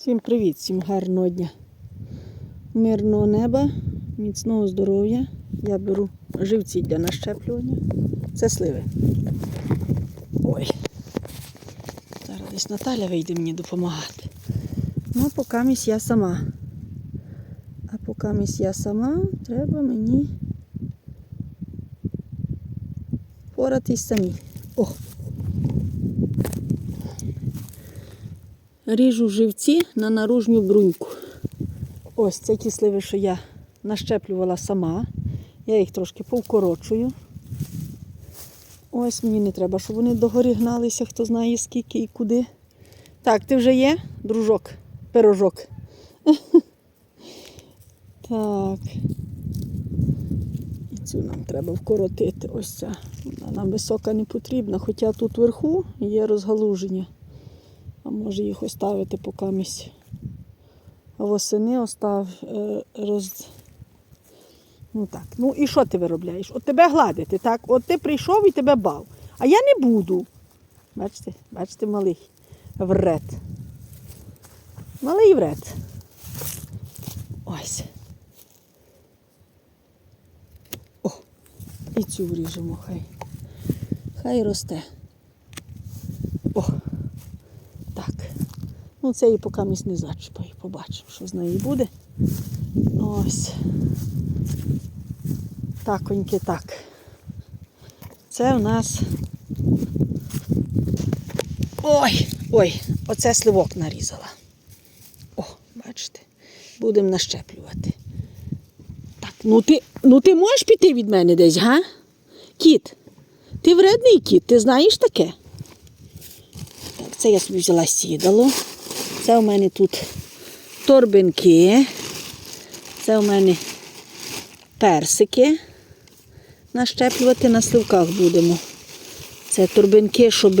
Всім привіт, всім гарного дня. Мирного неба, міцного здоров'я. Я беру живці для нащеплювання. Це сливи. Ой. Зараз десь Наталя вийде мені допомагати. Ну, а поки місь я сама. А поки місь я сама, треба мені поратись самі. О! Ріжу живці на наружню бруньку. Ось це ті що я нащеплювала сама. Я їх трошки повкорочую. Ось мені не треба, щоб вони догорі гналися, хто знає скільки і куди. Так, ти вже є, дружок, пирожок. Так. І цю нам треба вкоротити. Ось ця. Вона нам висока не потрібна, хоча тут вверху є розгалуження. А може їх оставити покамість. Восени остав е, роз. Ну так. Ну і що ти виробляєш? От тебе гладити, так? От ти прийшов і тебе бав. А я не буду. Бачите, бачите, малий вред. Малий вред. Ось. О, і цю вріжемо, хай. Хай росте. О. Так. Ну, це і поки місь не зачіпаю. Побачимо, що з неї буде. Ось. Таконьки так. Це у нас. Ой! Ой! Оце сливок нарізала. О, бачите? Будемо нащеплювати. Так, ну ти, ну ти можеш піти від мене десь, га? Кіт. Ти вредний кіт, ти знаєш таке? Так, це я собі взяла сідало. Це у мене тут торбинки. Це у мене персики. Нащеплювати на сливках будемо. Це торбинки, щоб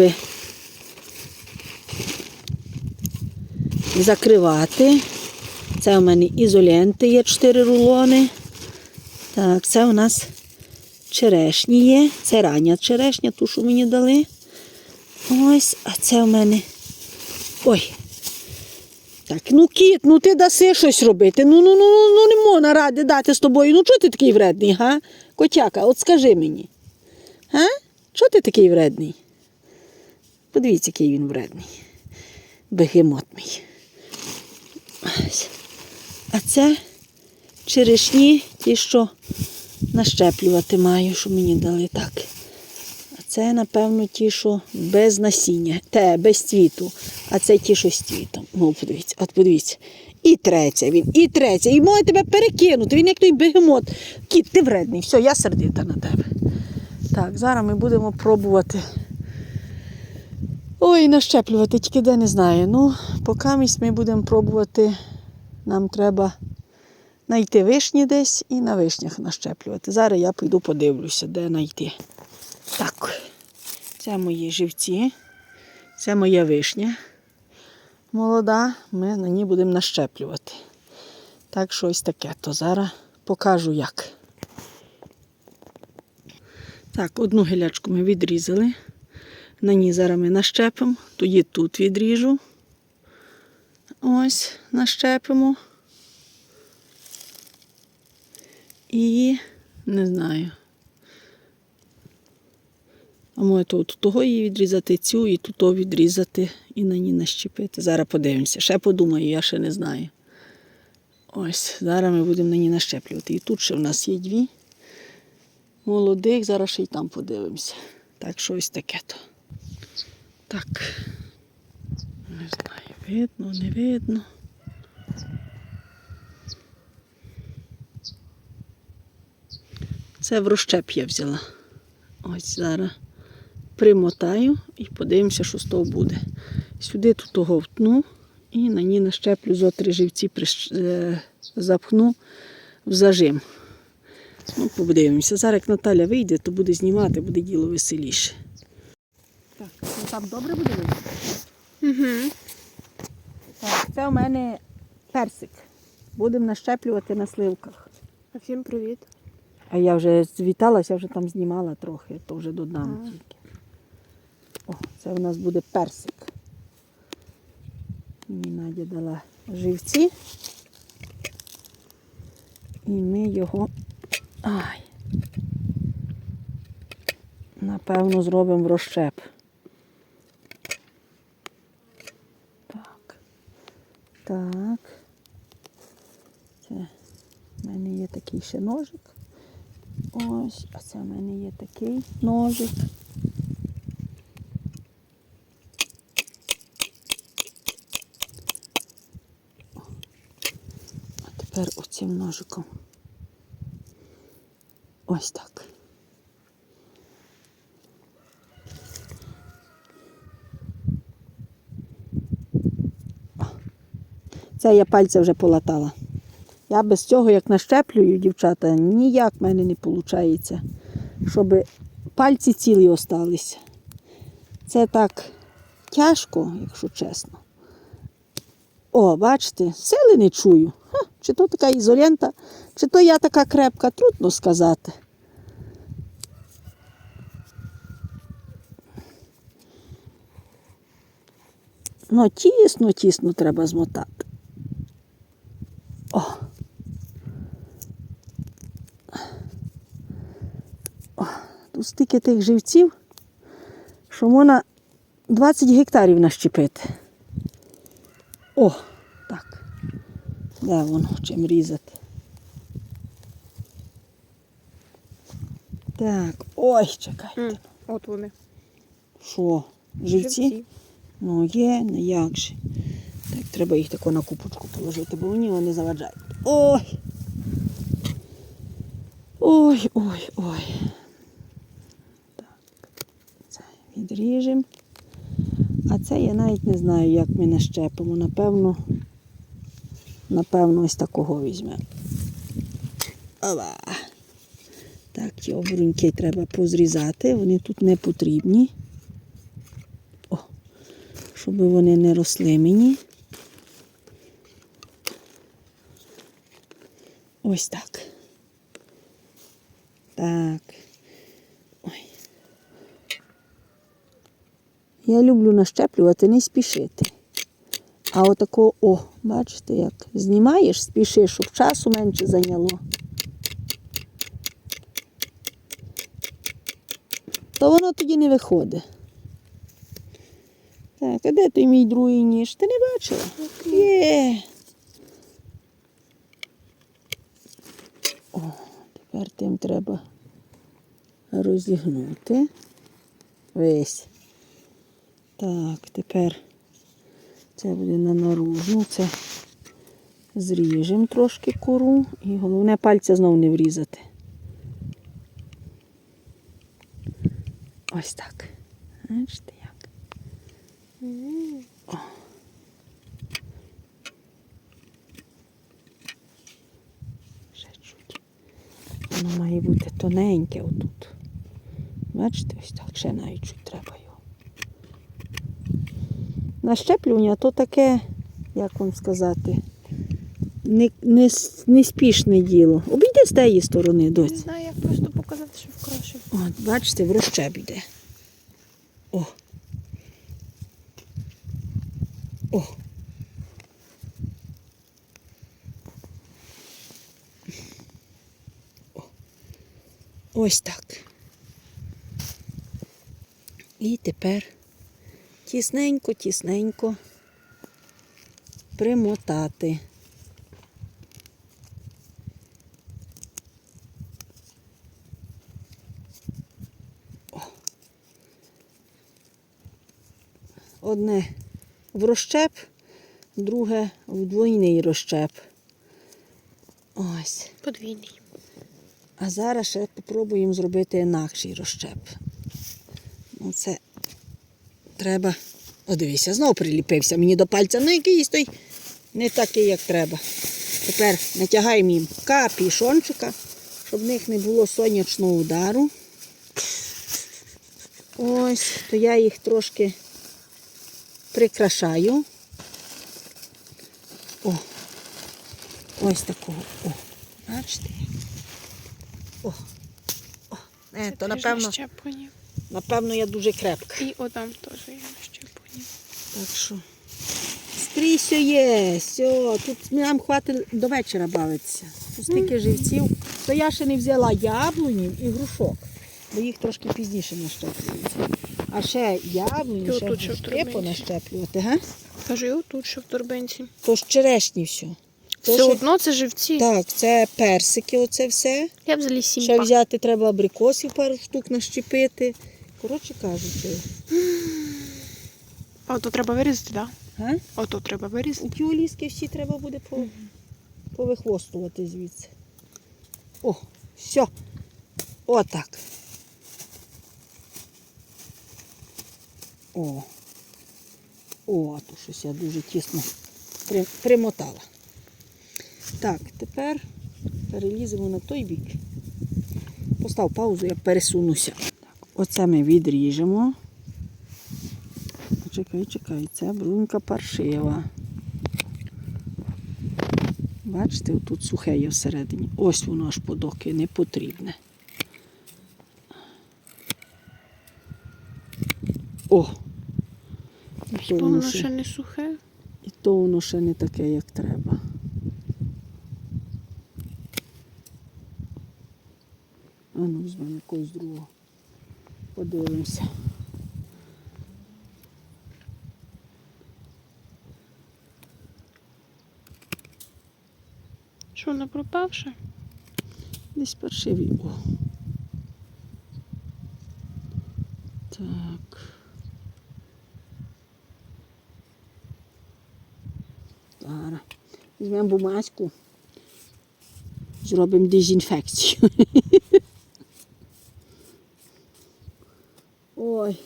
закривати. Це у мене ізоленти є 4 рулони. Так, це у нас черешні є. Це рання черешня, ту, що мені дали. Ось, а це у мене. Ой. Так, ну кіт, ну ти даси щось робити. Ну, ну, ну, ну не можна ради дати з тобою. Ну чого ти такий вредний, га? Котяка, от скажи мені. Га? Чого ти такий вредний? Подивіться, який він вредний. Бегемот мій. А це черешні, ті, що нащеплювати маю, що мені дали так. Це, напевно, ті, що без насіння, те, без цвіту. А це ті, що з цвітом. Ну, подивіться, от подивіться. І третя він, і третя. І може тебе перекинути. Він як той бегемот. Кіт, ти вредний. Все, я сердита на тебе. Так, зараз ми будемо пробувати. Ой, нащеплювати, тільки де не знаю. Ну, поки ми будемо пробувати, нам треба знайти вишні десь і на вишнях нащеплювати. Зараз я піду подивлюся, де знайти. Так, це мої живці, це моя вишня. Молода, ми на ній будемо нащеплювати. Так, щось таке, то зараз покажу як. Так, одну гілячку ми відрізали. На ній зараз ми нащепимо, тоді тут відріжу. Ось, нащепимо. І не знаю. А може тут того її відрізати, цю і тут відрізати і на ній нащепити. Зараз подивимося. Ще подумаю, я ще не знаю. Ось, зараз ми будемо на ній нащеплювати. І тут ще в нас є дві молодих, зараз ще й там подивимося. Так що ось таке то. Так. Не знаю, видно, не видно. Це в розщеп я взяла. Ось зараз примотаю і подивимося, що з того буде. Сюди тут того втну і на ній нащеплю зо три живці е, запхну в зажим. Ну, подивимося. Зараз як Наталя вийде, то буде знімати, буде діло веселіше. Так, ну там добре буде видно? Угу. Так, це у мене персик. Будемо нащеплювати на сливках. Всім привіт. А я вже звіталася, я вже там знімала трохи, то вже додам А. тільки. О, це у нас буде персик. Мені Надя дала живці. І ми його. Ай. Напевно, зробимо в розщеп. Так. Так. Це в мене є такий ще ножик. Ось, а це в мене є такий ножик. А оцим ножиком. Ось так. Це я пальця вже полатала. Я без цього, як нащеплюю, дівчата, ніяк в мене не виходить, щоб пальці цілі осталися. Це так тяжко, якщо чесно. О, бачите, сили не чую. Чи то така ізолента, чи то я така крепка, трудно сказати. Ну, тісно, тісно треба змотати. О. О, тут стільки тих живців, що можна 20 гектарів нащепити. О. Де воно, чим різати? Так, ой, чекай. М, От вони. Що, живці? Ну є, ну як же. Так, треба їх тако на купочку положити, бо мені вони заважають. Ой. Ой, ой, ой. Так, це відріжемо. А це я навіть не знаю, як ми нащепимо. Напевно, напевно, ось такого візьмемо. Ова. Так, ті обруньки треба позрізати, вони тут не потрібні. О, щоб вони не росли мені. Ось так. Так. Ой. Я люблю нащеплювати, не спішити. А отако, о, бачите, як знімаєш, спішиш, щоб часу менше зайняло. То воно тоді не виходить. Так, а де той мій другий ніж? Ти не бачила? Є. О, тепер тим треба розігнути. Весь. Так, тепер це буде на наружну. Це зріжемо трошки кору і головне пальця знову не врізати. Ось так. Бачите як? М, Ще чуть. Воно має бути тоненьке отут. Бачите, ось так, ще навіть чуть треба Нащеплювання то таке, як вам сказати, не, не, с- не спішне діло. Обійди з тієї сторони, Не знаю, як просто показати, що вкраще. От, бачите, в розщеп йде. О. О. О. Ось так. І тепер тісненько, тісненько примотати. Одне в розщеп, друге в двойний розщеп. Ось. Подвійний. А зараз ще спробуємо зробити інакший розщеп. Ну, це треба. О, дивися, знову приліпився мені до пальця. Ну, якийсь той не такий, як треба. Тепер натягаємо їм капішончика, щоб в них не було сонячного удару. Ось, то я їх трошки прикрашаю. О, ось такого. О, бачите? О, о. Е, то напевно. Напевно, я дуже крепка. І отам теж є щеплені. Так що скрізь є. Все, тут нам хватить до вечора бавитися. Тут стільки живців. То я ще не взяла яблунів і грушок, бо їх трошки пізніше нащеплюють. А ще яблуні, ще отут ще в грушки понащеплювати, га? Кажу, і отут ще в торбинці. То ж черешні все. То Все ще- одно це живці. Так, це персики, оце все. Я взагалі сім Ще пак. взяти треба абрикосів пару штук нащепити. Коротше кажучи, А ото треба вирізати, так? Да? Ото треба вирізати. ті оліски всі треба буде по, повихвостувати звідси. О, все. Отак. О. О, а то щось я дуже тісно примотала. Так, тепер переліземо на той бік. Постав паузу, я пересунуся. Оце ми відріжемо. Чекай, чекай, це брунька паршива. Бачите, тут сухе є всередині. Ось воно аж подоки не потрібне. О! І то, воно ще не сухе. і то воно ще не таке, як треба. А ну, візьмемо якогось другого. Подивимося. Що воно пропавше? Десь паршиві. О. Так. Зараз. Візьмемо бумажку. Зробимо дезінфекцію. Ой.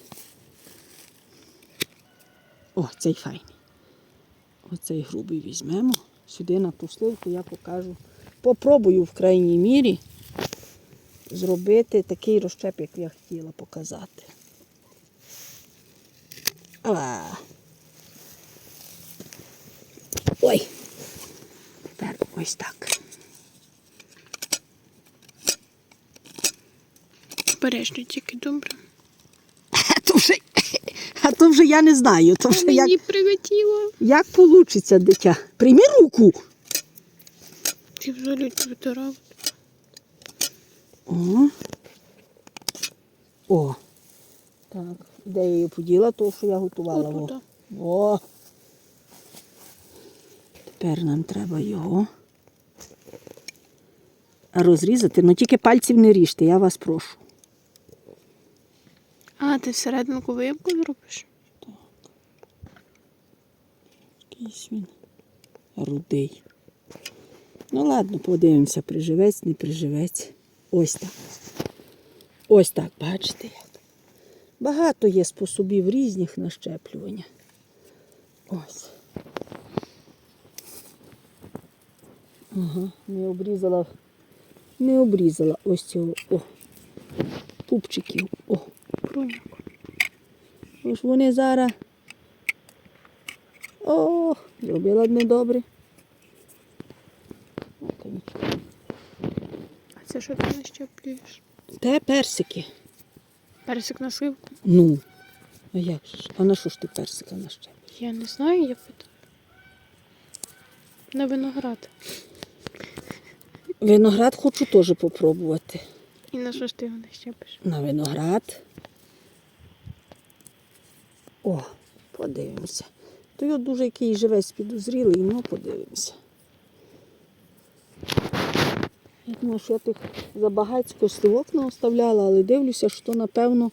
О, цей файний. Оцей грубий візьмемо. Сюди на ту сливку я покажу. Попробую в крайній мірі зробити такий розчеп, як я хотіла показати. А. Ой. Тепер ось так. Бережно тільки добре. А то вже, а то вже я не знаю. То вже як, Мені прилетіло. як получиться, дитя. Прийми руку. Ти взагалі витирав. О. О. Так, де я її поділа, то що я готувала. Отут. О. Тепер нам треба його розрізати. Ну тільки пальців не ріжте, я вас прошу. А, ти всерединку виїмку зробиш? Якийсь він рудий. Ну ладно, подивимося, приживеться, не приживеться. Ось так. Ось так, бачите як. Багато є способів різних нащеплювання. Ось. Ага, не обрізала. Не обрізала ось цього. О. Пупчиків. О. Бруняк. Ось вони зараз. О, зробила б недобре. О, та нічого. А це що ти нащеплюєш? Те персики. Персик на сливку? Ну. А як ж? А на що ж ти персика нащепиш? Я не знаю, я питаю. На виноград. Виноград хочу теж попробувати. І на що ж ти його нащепиш? На виноград. О, подивимося. То його дуже який живець підозрілий, ну подивимося. Я думаю, що я тих забагацько сливок наоставляла, але дивлюся, що напевно,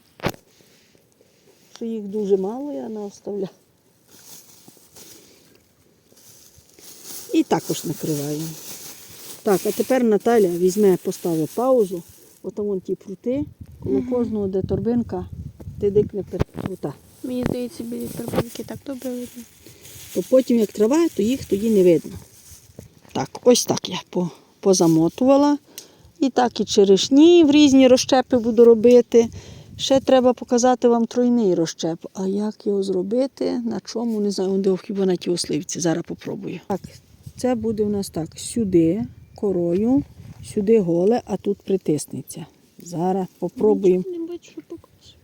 що їх дуже мало я наоставляла. І також накриваємо. Так, а тепер Наталя візьме, поставить паузу. Ото вон ті прути, коло кожного, де торбинка, ти дикне пер- прута. Мені здається, білі торбинки так добре видно. То потім, як трава, то їх тоді не видно. Так, ось так я позамотувала. І так і черешні в різні розщепи буду робити. Ще треба показати вам тройний розщеп. А як його зробити, на чому, не знаю, хіба на ті осливці. Зараз попробую. Так, це буде у нас так: сюди корою, сюди голе, а тут притиснеться. Зараз попробуємо. Не бачу, що показує.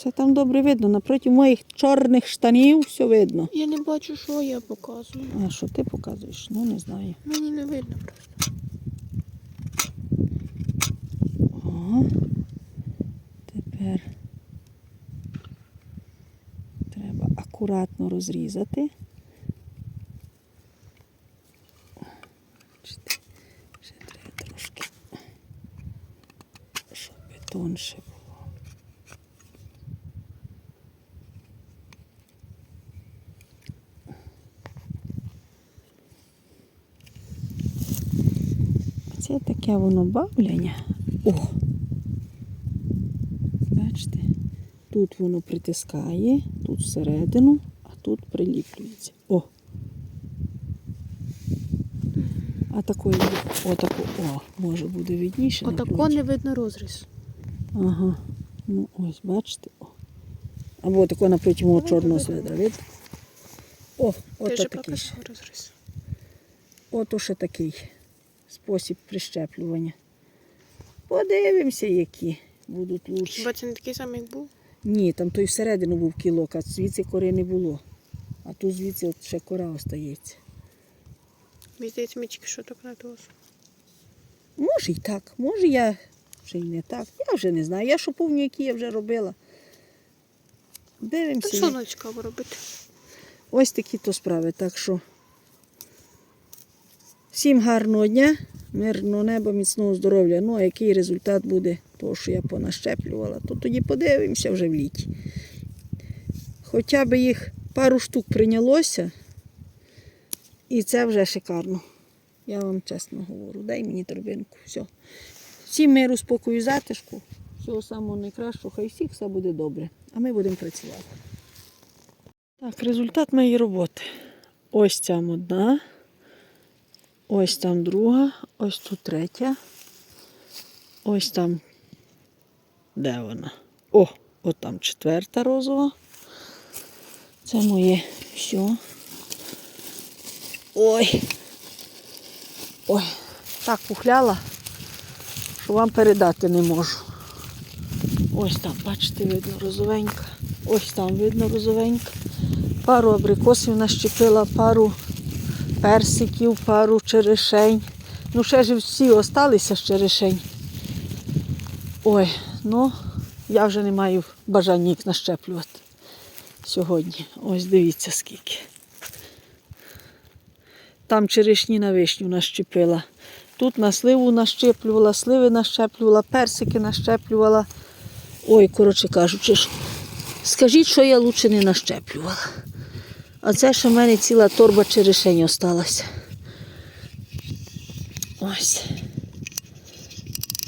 Все там добре видно. Напроти моїх чорних штанів все видно. Я не бачу, що я показую. А що ти показуєш? Ну не знаю. Мені не видно просто. О, тепер треба акуратно розрізати. Бачите, Ще треба трошки, щоб тонше було. Це таке воно бавляння. О! Бачите, тут воно притискає, тут всередину, а тут приліплюється. О! А такої, отако, о, може буде видніше. Отако не видно розріз. Ага. Ну ось, бачите. О. Або тако напроти мого Видно, чорного видно. сведра. О, от такий. розріз. От уже такий спосіб прищеплювання. Подивимося, які будуть лучші. Хіба це не такий самий, як був? Ні, там той всередину був кілок, а звідси кори не було. А тут звідси от ще кора остається. Мені здається, ми тільки що так на дозу. Може й так, може я вже й не так. Я вже не знаю. Я що помню, які я вже робила. Дивимося. цікаво робити? Ось такі то справи. Так що всім гарного дня, мирного неба, міцного здоров'я. Ну, а який результат буде того, що я понащеплювала, то тоді подивимося вже в літі. Хоча б їх пару штук прийнялося, і це вже шикарно. Я вам чесно говорю. Дай мені торбинку. Все. Всім миру, спокою, затишку. Всього самого найкращого, хай всіх все буде добре. А ми будемо працювати. Так, результат моєї роботи. Ось там одна, ось там друга, ось тут третя. Ось там. Де вона? О, от там четверта розова. Це моє все. Ой. Ой, так пухляла, що вам передати не можу. Ось там, бачите, видно розовенька. Ось там видно розовенька. Пару абрикосів нащепила, пару персиків, пару черешень. Ну, ще ж всі осталися з черешень. Ой, ну, я вже не маю бажання їх нащеплювати сьогодні. Ось дивіться скільки. Там черешні на вишню нащепила. Тут на сливу нащеплювала, сливи нащеплювала, персики нащеплювала. Ой, коротше кажучи, скажіть, що я лучше не нащеплювала. А це ще в мене ціла торба черешень осталася. Ось.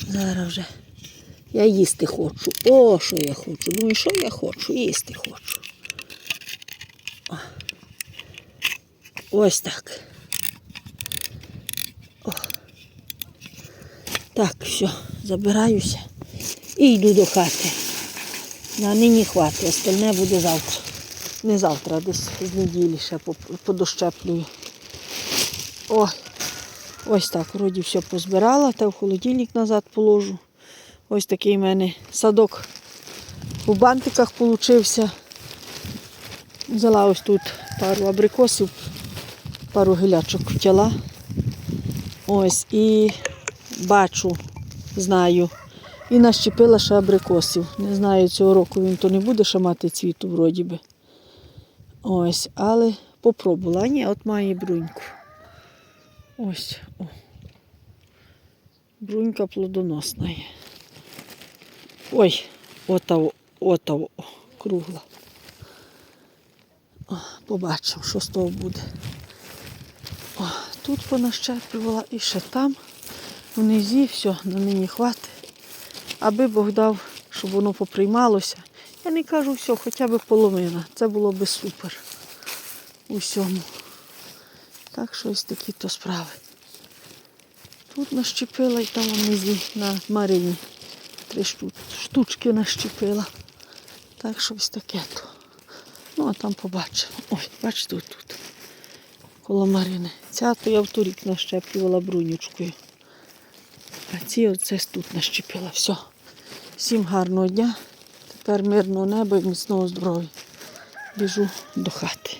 Зараз вже. Я їсти хочу. О, що я хочу. Думаю, що я хочу? Їсти хочу. О. Ось так. О. Так, все, забираюся і йду до хати. На нині хватить, остальне буде завтра. Не завтра, а десь з неділі ще подощеплюю. Ой, ось так, вроді все позбирала, та в холодильник назад положу. Ось такий в мене садок у бантиках получився. Взяла ось тут пару абрикосів, пару гілячок втяла. Ось і бачу, знаю. І нащепила ще абрикосів. Не знаю, цього року він то не буде ще мати цвіту, вроді би. Ось, але попробувала. Ні, от має бруньку. Ось. О. Брунька плодоносна. Ой, ота, ота, о, кругла. О, побачимо, що з того буде. О, тут понащеплювала і ще там. Внизі все, на нині хватить. Аби Бог дав, щоб воно поприймалося. Я не кажу все, хоча б половина. Це було би супер. У всьому. Так що ось такі то справи. Тут нащепила і там внизі на Марині. Три шту- штучки нащепила. Так що ось таке то. Ну, а там побачимо. Ой, бачите, тут. Коло Марини. Ця то я в торік нащеплювала брунючкою. А ці оце тут нащепила. Все. Всім гарного дня. Тепер мирного неба і міцного здоров'я. Біжу до хати.